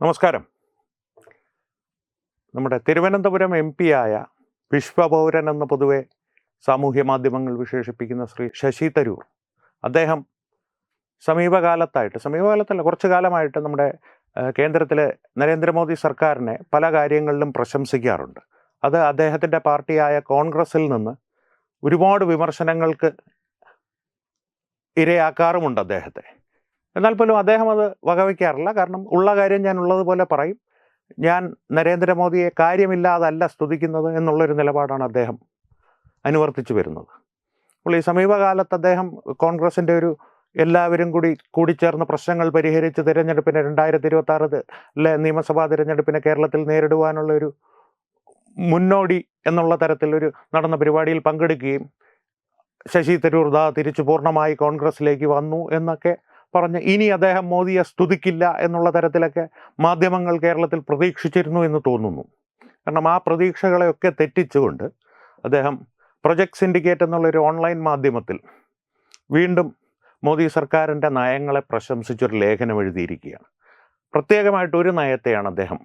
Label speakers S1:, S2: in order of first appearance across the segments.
S1: നമസ്കാരം. നമ്മുടെ Thiruvananthapuram M P ആയ വിശ്വപൗരൻ എന്ന പൊതുവെ സാമൂഹ്യ മാധ്യമങ്ങൾ വിശേഷിപ്പിക്കുന്ന ശ്രീ ശശി തരൂർ. അദ്ദേഹം സമീപകാലത്തായിട്ട് സമീപകാലത്തല്ല കുറച്ചു കാലമായിട്ട് നമ്മുടെ കേന്ദ്രത്തിലെ നരേന്ദ്രമോദി സർക്കാരിനെ പല കാര്യങ്ങളിലും പ്രശംസിക്കാറുണ്ട്. അത് അദ്ദേഹത്തിന്റെ പാർട്ടിയായ കോൺഗ്രസിൽ നിന്ന് ഒരുപാട് വിമർശനങ്ങൾക്ക് ഇരയാക്കാറുമുണ്ട് അദ്ദേഹത്തെ. എന്നാൽ പോലും അദ്ദേഹം അത് വകവയ്ക്കാറില്ല. കാരണം ഉള്ള കാര്യം ഞാൻ ഉള്ളതുപോലെ പറയും. ഞാൻ നരേന്ദ്രമോദിയെ കാര്യമില്ലാതല്ല സ്തുതിക്കുന്നത് എന്നുള്ളൊരു നിലപാടാണ് അദ്ദേഹം അനുവർത്തിച്ചു വരുന്നത്. അപ്പോൾ ഈ സമീപകാലത്ത് അദ്ദേഹം കോൺഗ്രസിന്റെ ഒരു എല്ലാവരും കൂടി കൂടിച്ചേർന്ന് പ്രശ്നങ്ങൾ പരിഹരിച്ച് തിരഞ്ഞെടുപ്പിന് രണ്ടായിരത്തി ഇരുപത്തി ആറിലെ നിയമസഭാ തിരഞ്ഞെടുപ്പിനെ കേരളത്തിൽ നേരിടുവാനുള്ള ഒരു മുന്നോടി എന്നുള്ള തരത്തിലൊരു നടന്ന പരിപാടിയിൽ പങ്കെടുക്കുകയും ശശി തരൂർ ദാ തിരിച്ചു പൂർണമായി കോൺഗ്രസിലേക്ക് വന്നു എന്നൊക്കെ പറഞ്ഞ് ഇനി അദ്ദേഹം മോദിയെ സ്തുതിക്കില്ല എന്നുള്ള തരത്തിലൊക്കെ മാധ്യമങ്ങൾ കേരളത്തിൽ പ്രതീക്ഷിച്ചിരുന്നു എന്ന് തോന്നുന്നു. കാരണം ആ പ്രതീക്ഷകളെയൊക്കെ തെറ്റിച്ചുകൊണ്ട് അദ്ദേഹം പ്രൊജക്ട് സിൻഡിക്കേറ്റ് എന്നുള്ളൊരു ഓൺലൈൻ മാധ്യമത്തിൽ വീണ്ടും മോദി സർക്കാരിന്റെ നയങ്ങളെ പ്രശംസിച്ചൊരു ലേഖനം എഴുതിയിരിക്കുകയാണ്. പ്രത്യേകമായിട്ട് ഒരു നയത്തെയാണ് അദ്ദേഹം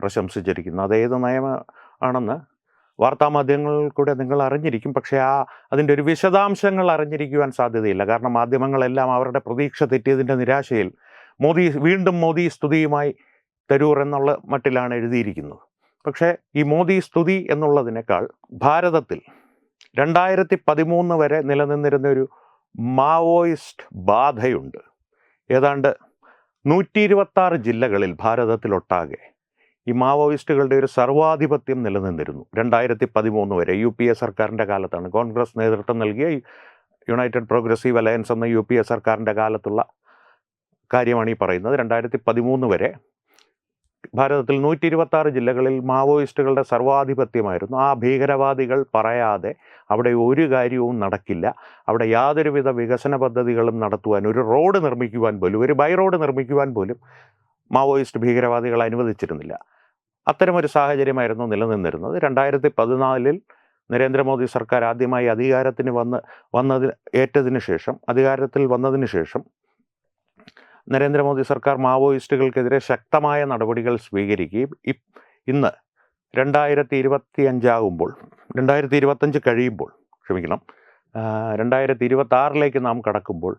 S1: പ്രശംസിച്ചിരിക്കുന്നത്. അതേത് ഏത് നയം ആണെന്ന് വാർത്താമാധ്യമങ്ങളിൽ കൂടെ നിങ്ങൾ അറിഞ്ഞിരിക്കും. പക്ഷേ ആ അതിന്റെ ഒരു വിശദാംശങ്ങൾ അറിഞ്ഞിരിക്കുവാൻ സാധ്യതയില്ല. കാരണം മാധ്യമങ്ങളെല്ലാം അവരുടെ പ്രതീക്ഷ തെറ്റിയതിന്റെ നിരാശയിൽ മോദി വീണ്ടും മോദി സ്തുതിയുമായി തരൂർ എന്നുള്ള മട്ടിലാണ് എഴുതിയിരിക്കുന്നത്. പക്ഷേ ഈ മോദി സ്തുതി എന്നുള്ളതിനേക്കാൾ ഭാരതത്തിൽ രണ്ടായിരത്തി പതിമൂന്ന് വരെ നിലനിന്നിരുന്ന ഒരു മാവോയിസ്റ്റ് ബാധയുണ്ട്. ഏതാണ്ട് നൂറ്റി ഇരുപത്താറ് ജില്ലകളിൽ ഭാരതത്തിലൊട്ടാകെ. ഈ മാവോയിസ്റ്റുകളുടെ ഒരു സർവാധിപത്യം നിലനിന്നിരുന്നു. രണ്ടായിരത്തി പതിമൂന്ന് വരെ യു പി എ സർക്കാരിന്റെ കാലത്താണ് കോൺഗ്രസ് നേതൃത്വം നൽകിയ യുണൈറ്റഡ് പ്രോഗ്രസീവ് അലയൻസ് എന്ന യു പി എ സർക്കാരിന്റെ കാലത്തുള്ള കാര്യമാണ് ഈ പറയുന്നത്. രണ്ടായിരത്തി പതിമൂന്ന് വരെ ഭാരതത്തിൽ നൂറ്റി ഇരുപത്താറ് ജില്ലകളിൽ മാവോയിസ്റ്റുകളുടെ സർവാധിപത്യമായിരുന്നു. ആ ഭീകരവാദികൾ പറയാതെ അവിടെ ഒരു കാര്യവും നടക്കില്ല. അവിടെ യാതൊരുവിധ വികസന പദ്ധതികളും നടത്തുവാൻ ഒരു റോഡ് നിർമ്മിക്കുവാൻ പോലും ഒരു ബൈ റോഡ് നിർമ്മിക്കുവാൻ പോലും മാവോയിസ്റ്റ് ഭീകരവാദികൾ അനുവദിച്ചിരുന്നില്ല. അത്തരമൊരു സാഹചര്യമായിരുന്നു നിലനിന്നിരുന്നത്. രണ്ടായിരത്തി പതിനാലിൽ നരേന്ദ്രമോദി സർക്കാർ ആദ്യമായി അധികാരത്തിന് വന്ന് വന്നതിന് ഏറ്റതിന് ശേഷം അധികാരത്തിൽ വന്നതിന് ശേഷം നരേന്ദ്രമോദി സർക്കാർ മാവോയിസ്റ്റുകൾക്കെതിരെ ശക്തമായ നടപടികൾ സ്വീകരിക്കുകയും ഇന്ന് രണ്ടായിരത്തി ഇരുപത്തി അഞ്ചാകുമ്പോൾ രണ്ടായിരത്തി ഇരുപത്തഞ്ച് കഴിയുമ്പോൾ ക്ഷമിക്കണം രണ്ടായിരത്തി ഇരുപത്തി ആറിലേക്ക് നാം കടക്കുമ്പോൾ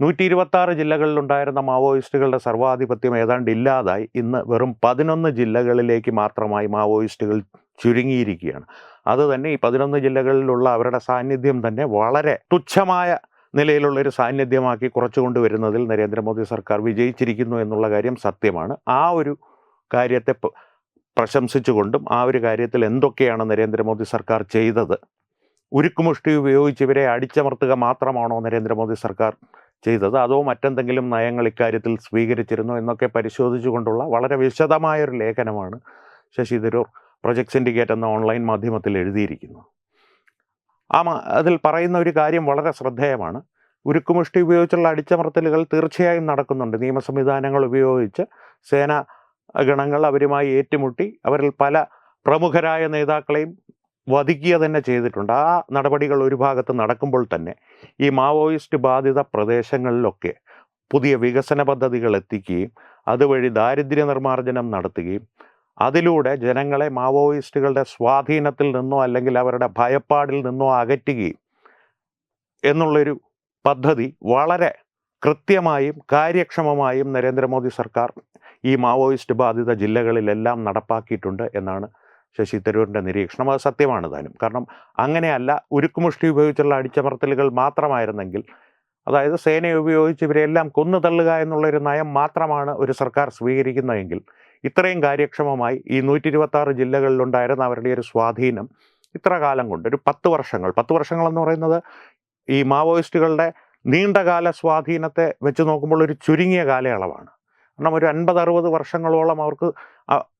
S1: നൂറ്റി ഇരുപത്താറ് ജില്ലകളിലുണ്ടായിരുന്ന മാവോയിസ്റ്റുകളുടെ സർവാധിപത്യം ഏതാണ്ട് ഇല്ലാതായി. ഇന്ന് വെറും പതിനൊന്ന് ജില്ലകളിലേക്ക് മാത്രമായി മാവോയിസ്റ്റുകൾ ചുരുങ്ങിയിരിക്കുകയാണ്. അത് തന്നെ ഈ പതിനൊന്ന് ജില്ലകളിലുള്ള അവരുടെ സാന്നിധ്യം തന്നെ വളരെ തുച്ഛമായ നിലയിലുള്ള ഒരു സാന്നിധ്യമാക്കി കുറച്ചുകൊണ്ട് വരുന്നതിൽ നരേന്ദ്രമോദി സർക്കാർ വിജയിച്ചിരിക്കുന്നു എന്നുള്ള കാര്യം സത്യമാണ്. ആ ഒരു കാര്യത്തെ പ്രശംസിച്ചുകൊണ്ടും ആ ഒരു കാര്യത്തിൽ എന്തൊക്കെയാണ് നരേന്ദ്രമോദി സർക്കാർ ചെയ്തത്? ഉരുക്കുമുഷ്ടി ഉപയോഗിച്ച് ഇവരെ അടിച്ചമർത്തുക മാത്രമാണോ നരേന്ദ്രമോദി സർക്കാർ ചെയ്തത്? അതോ മറ്റെന്തെങ്കിലും നയങ്ങൾ ഇക്കാര്യത്തിൽ സ്വീകരിച്ചിരുന്നോ എന്നൊക്കെ പരിശോധിച്ചുകൊണ്ടുള്ള വളരെ വിശദമായൊരു ലേഖനമാണ് ശശി തരൂർ പ്രൊജക്ട് സിൻഡിക്കേറ്റ് എന്ന ഓൺലൈൻ മാധ്യമത്തിൽ എഴുതിയിരിക്കുന്നു ആ അതിൽ പറയുന്ന ഒരു കാര്യം വളരെ ശ്രദ്ധേയമാണ്. ഉരുക്കുമുഷ്ടി ഉപയോഗിച്ചുള്ള അടിച്ചമർത്തലുകൾ തീർച്ചയായും നടക്കുന്നുണ്ട്. നിയമ സംവിധാനങ്ങൾ ഉപയോഗിച്ച് സേന ഗണങ്ങൾ അവരുമായി ഏറ്റുമുട്ടി അവരിൽ പല പ്രമുഖരായ നേതാക്കളെയും വധിക്കുക തന്നെ ചെയ്തിട്ടുണ്ട്. ആ നടപടികൾ ഒരു ഭാഗത്ത് നടക്കുമ്പോൾ തന്നെ ഈ മാവോയിസ്റ്റ് ബാധിത പ്രദേശങ്ങളിലൊക്കെ പുതിയ വികസന പദ്ധതികൾ എത്തിക്കുകയും അതുവഴി ദാരിദ്ര്യ നിർമ്മാർജനം നടത്തുകയും അതിലൂടെ ജനങ്ങളെ മാവോയിസ്റ്റുകളുടെ സ്വാധീനത്തിൽ നിന്നോ അല്ലെങ്കിൽ അവരുടെ ഭയപ്പാടിൽ നിന്നോ അകറ്റുകയും എന്നുള്ളൊരു പദ്ധതി വളരെ കൃത്യമായും കാര്യക്ഷമമായും നരേന്ദ്രമോദി സർക്കാർ ഈ മാവോയിസ്റ്റ് ബാധിത ജില്ലകളിലെല്ലാം നടപ്പാക്കിയിട്ടുണ്ട് എന്നാണ് ശശി തരൂരിന്റെ നിരീക്ഷണം അത് സത്യമാണ് താനും കാരണം അങ്ങനെയല്ല ഉരുക്കുമുഷ്ടി ഉപയോഗിച്ചുള്ള അടിച്ചമർത്തലുകൾ മാത്രമായിരുന്നെങ്കിൽ അതായത് സേനയെ ഉപയോഗിച്ച് ഇവരെല്ലാം കൊന്നു തള്ളുക എന്നുള്ളൊരു നയം മാത്രമാണ് ഒരു സർക്കാർ സ്വീകരിക്കുന്നതെങ്കിൽ ഇത്രയും കാര്യക്ഷമമായി ഈ നൂറ്റി ഇരുപത്താറ് ജില്ലകളിലുണ്ടായിരുന്ന അവരുടെ ഒരു സ്വാധീനം ഇത്ര കാലം കൊണ്ട് ഒരു പത്ത് വർഷങ്ങൾ പത്ത് വർഷങ്ങളെന്ന് പറയുന്നത് ഈ മാവോയിസ്റ്റുകളുടെ നീണ്ടകാല സ്വാധീനത്തെ വെച്ച് നോക്കുമ്പോൾ ഒരു ചുരുങ്ങിയ കാലയളവാണ്. കാരണം ഒരു അൻപത് അറുപത് വർഷങ്ങളോളം അവർക്ക്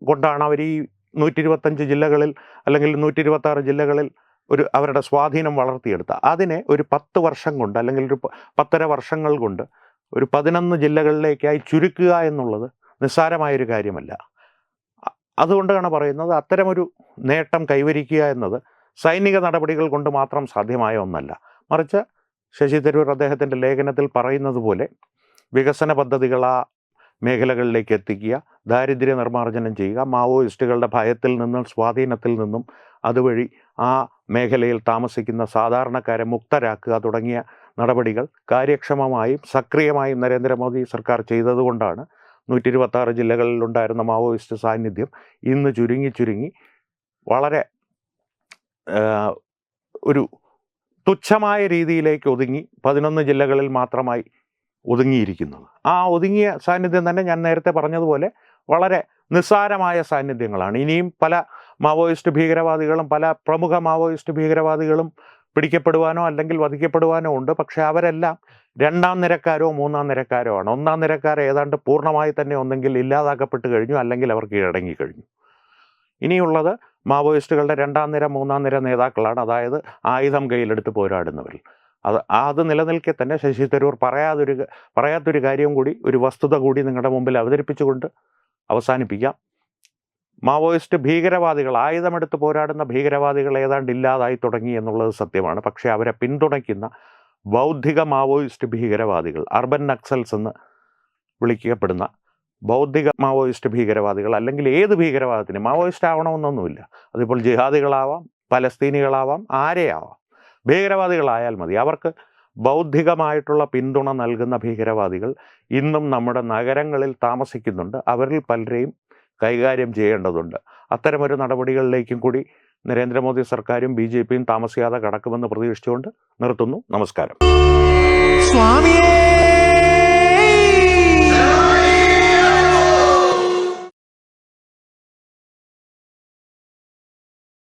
S1: കൊണ്ടാണ് അവർ ഈ നൂറ്റി ഇരുപത്തഞ്ച് ജില്ലകളിൽ അല്ലെങ്കിൽ നൂറ്റി ഇരുപത്താറ് ജില്ലകളിൽ ഒരു അവരുടെ സ്വാധീനം വളർത്തിയെടുത്ത. അതിനെ ഒരു പത്ത് വർഷം കൊണ്ട് അല്ലെങ്കിൽ ഒരു പത്തര വർഷങ്ങൾ കൊണ്ട് ഒരു പതിനൊന്ന് ജില്ലകളിലേക്കായി ചുരുക്കുക എന്നുള്ളത് നിസ്സാരമായൊരു കാര്യമല്ല. അതുകൊണ്ടാണ് പറയുന്നത് അത്തരമൊരു നേട്ടം കൈവരിക്കുക എന്നത് സൈനിക നടപടികൾ കൊണ്ട് മാത്രം സാധ്യമായ ഒന്നല്ല. മറിച്ച് ശശി തരൂർ അദ്ദേഹത്തിന്റെ ലേഖനത്തിൽ പറയുന്നത് പോലെ വികസന പദ്ധതികൾ ആ മേഖലകളിലേക്ക് എത്തിക്കുക ദാരിദ്ര്യ നിർമ്മാർജനം ചെയ്യുക മാവോയിസ്റ്റുകളുടെ ഭയത്തിൽ നിന്നും സ്വാധീനത്തിൽ നിന്നും അതുവഴി ആ മേഖലയിൽ താമസിക്കുന്ന സാധാരണക്കാരെ മുക്തരാക്കുക തുടങ്ങിയ നടപടികൾ കാര്യക്ഷമമായും സക്രിയമായും നരേന്ദ്രമോദി സർക്കാർ ചെയ്തതുകൊണ്ടാണ്. നൂറ്റി ഇരുപത്താറ് ജില്ലകളിലുണ്ടായിരുന്ന മാവോയിസ്റ്റ് സാന്നിധ്യം ഇന്ന് ചുരുങ്ങി ചുരുങ്ങി വളരെ ഒരു തുച്ഛമായ രീതിയിലേക്ക് ഒതുങ്ങി. പതിനൊന്ന് ജില്ലകളിൽ മാത്രമായി ഒതുങ്ങിയിരിക്കുന്നത് ആ ഒതുങ്ങിയ സാന്നിധ്യം തന്നെ ഞാൻ നേരത്തെ പറഞ്ഞതുപോലെ വളരെ നിസ്സാരമായ സാന്നിധ്യങ്ങളാണ്. ഇനിയും പല മാവോയിസ്റ്റ് ഭീകരവാദികളും പല പ്രമുഖ മാവോയിസ്റ്റ് ഭീകരവാദികളും പിടിക്കപ്പെടുവാനോ അല്ലെങ്കിൽ വധിക്കപ്പെടുവാനോ ഉണ്ട്. പക്ഷേ അവരെല്ലാം രണ്ടാം നിരക്കാരോ മൂന്നാം നിരക്കാരോ ആണ്. ഒന്നാം നിരക്കാർ ഏതാണ്ട് പൂർണമായി തന്നെ ഒന്നെങ്കിൽ ഇല്ലാതാക്കപ്പെട്ട് കഴിഞ്ഞു അല്ലെങ്കിൽ അവർ കീഴടങ്ങി കഴിഞ്ഞു. ഇനിയുള്ളത് മാവോയിസ്റ്റുകളുടെ രണ്ടാം നിര മൂന്നാം നിര നേതാക്കളാണ്. അതായത് ആയുധം കയ്യിലെടുത്ത് പോരാടുന്നവർ അത് അത് നിലനിൽക്കെ തന്നെ ശശി തരൂർ പറയാതൊരു പറയാത്തൊരു കാര്യം കൂടി ഒരു വസ്തുത കൂടി നിങ്ങളുടെ മുമ്പിൽ അവതരിപ്പിച്ചുകൊണ്ട് അവസാനിപ്പിക്കാം. മാവോയിസ്റ്റ് ഭീകരവാദികൾ ആയുധമെടുത്ത് പോരാടുന്ന ഭീകരവാദികൾ ഏതാണ്ട് ഇല്ലാതായി തുടങ്ങി എന്നുള്ളത് സത്യമാണ്. പക്ഷേ അവരെ പിന്തുണയ്ക്കുന്ന ബൗദ്ധിക മാവോയിസ്റ്റ് ഭീകരവാദികൾ അർബൻ നക്സൽസ് എന്ന് വിളിക്കപ്പെടുന്ന ബൗദ്ധിക മാവോയിസ്റ്റ് ഭീകരവാദികൾ അല്ലെങ്കിൽ ഏത് ഭീകരവാദത്തിന് മാവോയിസ്റ്റ് ആവണമെന്നൊന്നുമില്ല. അതിപ്പോൾ ജിഹാദികളാവാം പലസ്തീനികളാവാം ആരെയാവാം. ഭീകരവാദികളായാൽ മതി. അവർക്ക് ബൗദ്ധികമായിട്ടുള്ള പിന്തുണ നൽകുന്ന ഭീകരവാദികൾ ഇന്നും നമ്മുടെ നഗരങ്ങളിൽ താമസിക്കുന്നുണ്ട്. അവരിൽ പലരെയും കൈകാര്യം ചെയ്യേണ്ടതുണ്ട്. അത്തരമൊരു നടപടികളിലേക്കും കൂടി നരേന്ദ്രമോദി സർക്കാരും ബി ജെ പിയും താമസിയാതെ കടക്കുമെന്ന് പ്രതീക്ഷിച്ചുകൊണ്ട് നിർത്തുന്നു. നമസ്കാരം.
S2: സ്വാമിയേ!